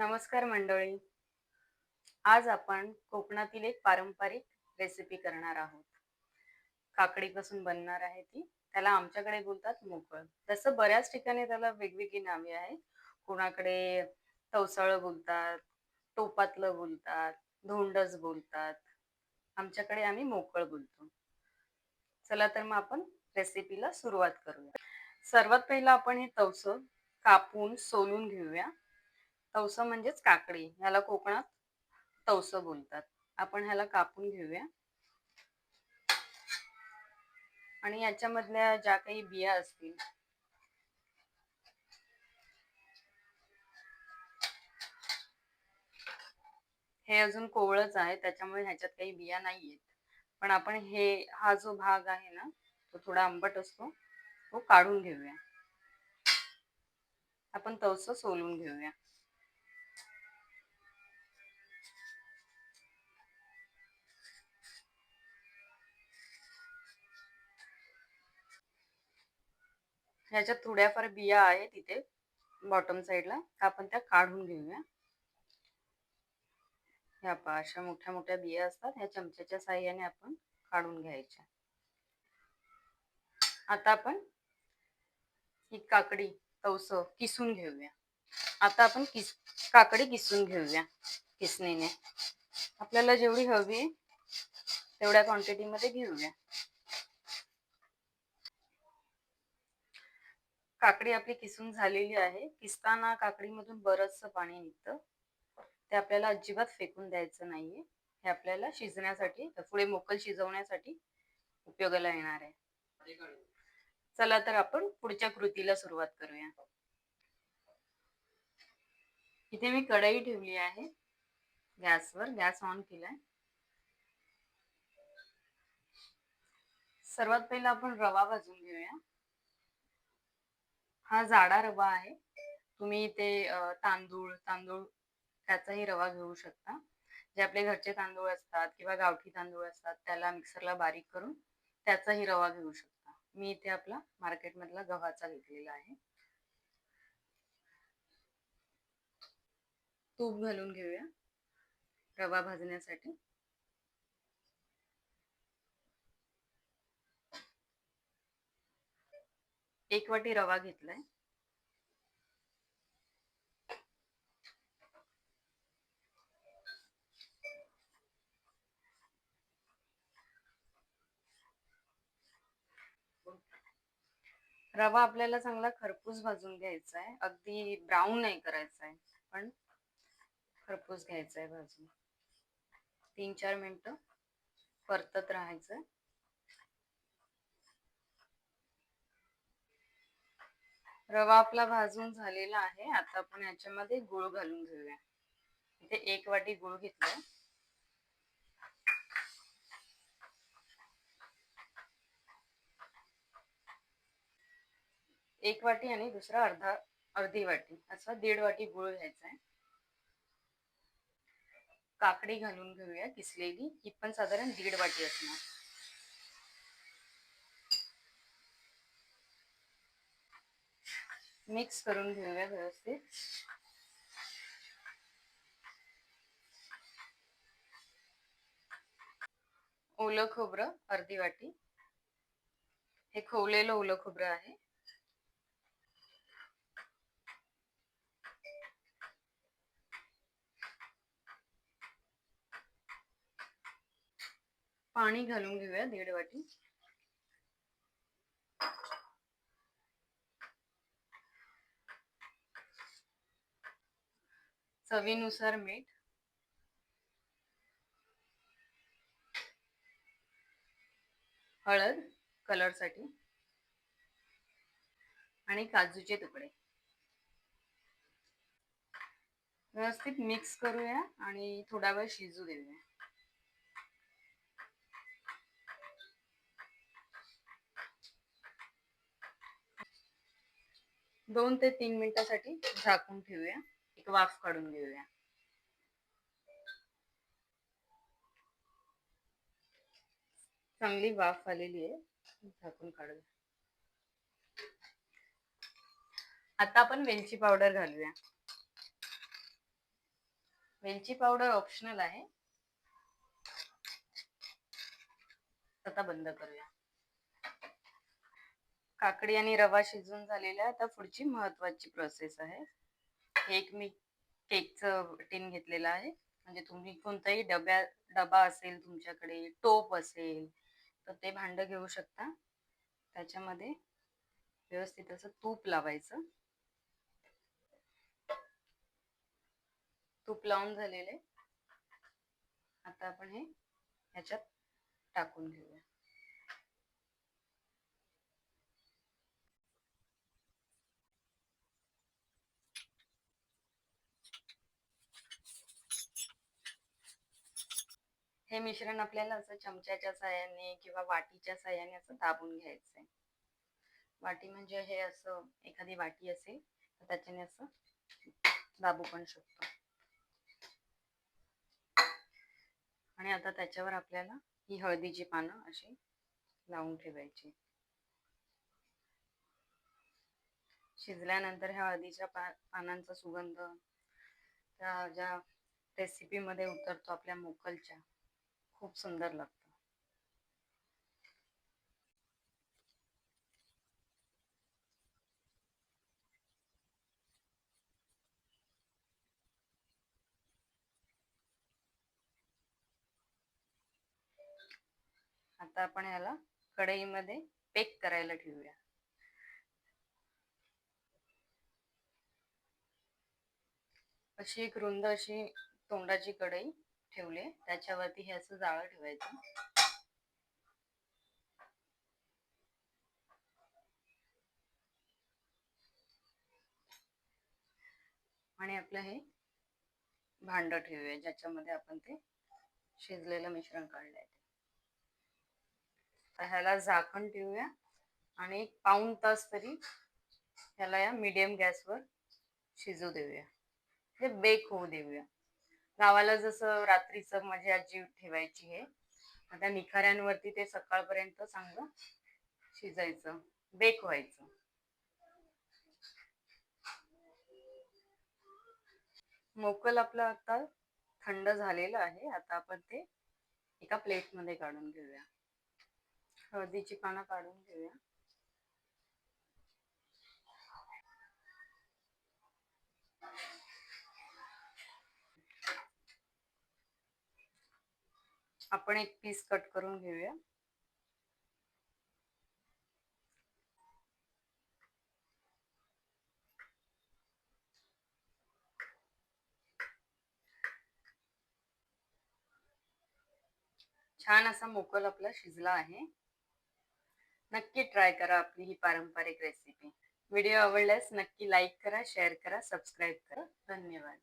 नमस्कार मंडळी. आज आपण कोकणातील एक पारंपरिक रेसिपी करणार आहोत. काकडीपासून बनणार आहे ती. त्याला आमच्याकडे बोलतात मोकळ तसं बऱ्याच ठिकाणी त्याला वेगवेगळी नावे आहेत. कोणाकडे तवसळ बोलतात टोपातलं बोलतात धोंडच बोलतात. आमच्याकडे आम्ही मोकळ बोलतो. चला तर मग आपण रेसिपीला सुरुवात करूया. सर्वात पहिला आपण हे तवसं कापून सोलून घेऊया. तवस म्हणजेच काकडी. ह्याला कोकणात तवस बोलतात. आपण ह्याला कापून घेऊया. आणि याच्यामधल्या ज्या काही बिया असतील. हे अजून कोवळच आहे. त्याच्यामुळे ह्याच्यात काही बिया नाहीयेत. पण आपण हे हा जो भाग आहे ना तो थोडा आंबट असतो. तो काढून घेऊया. आपण तवस सोलून घेऊया. ह्याच्यात थोड्याफार बिया आहेत तिथे बॉटम साईडला आपण त्या काढून घेऊया. ह्या पा अशा मोठ्या मोठ्या बिया असतात. ह्या चमच्याच्या साह्याने आपण काढून घ्यायच्या. आता आपण ही काकडी तवस किसून घेऊया. आता आपण किस काकडी किसून घेऊया किसणीने. आपल्याला जेवढी हवी आहे तेवढ्या क्वांटिटीमध्ये घेऊया. काकडी आपली किसून झालेली आहे. किसताना काकडीमधून बरचसं पाणी निघतं. ते आपल्याला अजिबात फेकून द्यायचं नाहीये. हे आपल्याला शिजण्यासाठी पुढे मोकल शिजवण्यासाठी उपयोगाला येणार आहे. चला तर आपण पुढच्या कृतीला सुरुवात करूया. इथे मी कढई ठेवली आहे. गॅसवर गॅस ऑन केलाय. सर्वात पहिला आपण रवा भाजून घेऊया. हा जाडा रवा आहे. तुम्ही ते तांदूळ तांदूळ त्याचाही रवा घेऊ शकता. जे आपले घरचे तांदूळ असतात किंवा गावठी तांदूळ असतात त्याला मिक्सरला बारीक करून त्याचाही रवा घेऊ शकता. मी इथे आपला मार्केटमधला गव्हाचा घेतलेला आहे. तूप घालून घेऊया. रवा भाजण्यासाठी. एक वाटी रवा घेतलाय. रवा आपल्याला चांगला खरपूस भाजून घ्यायचा आहे अगदी ब्राऊन नाही करायचा आहे पण खरपूस घ्यायचा आहे भाजून. तीन चार मिनिटं परतत राहायचं रवा आपला भाजून झालेला आहे. आता आपण याच्यामध्ये गुळ घालून घेऊया. इथे एक वाटी गुळ घेतलाय. एक वाटी आणि दुसरा अर्धा अर्धी वाटी. असा दीड वाटी गुळ घ्यायचा आहे काकडी घालून घेऊया किसलेली. ही पण साधारण दीड वाटी असणार. मिक्स करून घेऊया व्यवस्थित. ओलं खोबरं अर्धी वाटी. हे खोवलेलं ओलं खोबरं आहे. पाणी घालून घेऊया दीड वाटी. चवीनुसार मीठ. हळद कलरसाठी आणि काजूचे तुकडे. व्यवस्थित मिक्स करूया आणि थोडा वेळ शिजू देऊया. दोन ते तीन मिनिटासाठी झाकून ठेवूया. एक वाफ काढून घेऊया. चांगली वाफ आलेली आहे. झाकून काढूया. आता आपण वेलची पावडर घालूया. वेलची पावडर ऑप्शनल आहे. आता बंद करूया. काकडी आणि रवा शिजून झालेला आता पुढची महत्वाची प्रोसेस आहे. एक मी केकचं टिन घेतलेलं आहे. म्हणजे तुम्ही कोणताही डब्या डबा असेल तुमच्याकडे टोप असेल तर ते भांडं घेऊ शकता. त्याच्यामध्ये व्यवस्थित असं तूप लावायचं. तूप लावून झालेले आता आपण हे ह्याच्यात टाकून घेऊया. हे मिश्रण आपल्याला असं चमच्याच्या साह्याने किंवा वाटीच्या साह्याने असं दाबून घ्यायचंय. वाटी म्हणजे हे असं एखादी वाटी असेल तर त्याच्याने असं दाबू पण शकतो. आणि आता त्याच्यावर आपल्याला ही हळदीची पानं अशी लावून ठेवायची. शिजल्यानंतर ह्या हळदीच्या पानांचा सुगंध त्या ज्या रेसिपीमध्ये उतरतो आपल्या मोकलच्या खूप सुंदर लागतं. आता आपण याला कढईमध्ये बेक करायला ठेवूया. अशी एक रुंद अशी तोंडाची कढई ठेवले. त्याच्यावरती हे असं जाळं ठेवायचं. आणि आपलं हे भांड ठेवूया ज्याच्यामध्ये आपण ते शिजलेलं मिश्रण काढलंय तर ह्याला झाकण ठेवूया आणि एक पाऊन तास तरी ह्याला या मिडियम गॅसवर शिजू देऊया. म्हणजे ते बेक होऊ देऊया. गावाला जसं रात्रीचं माझी आजी ठेवायची हे. आता निखाऱ्यांवरती ते सकाळपर्यंत चांगलं शिजायचं बेक व्हायचं. मोकल आपलं आता थंड झालेलं आहे. आता आपण ते एका प्लेटमध्ये काढून घेऊया. हळदीची पानं काढून घेऊया. आपण एक पीस कट करून घेऊया. छान असा मोकल आपला शिजला आहे. नक्की ट्राय करा आपली ही पारंपरिक रेसिपी व्हिडिओ आवडल्यास नक्की लाईक करा शेअर करा सबस्क्राईब करा. धन्यवाद.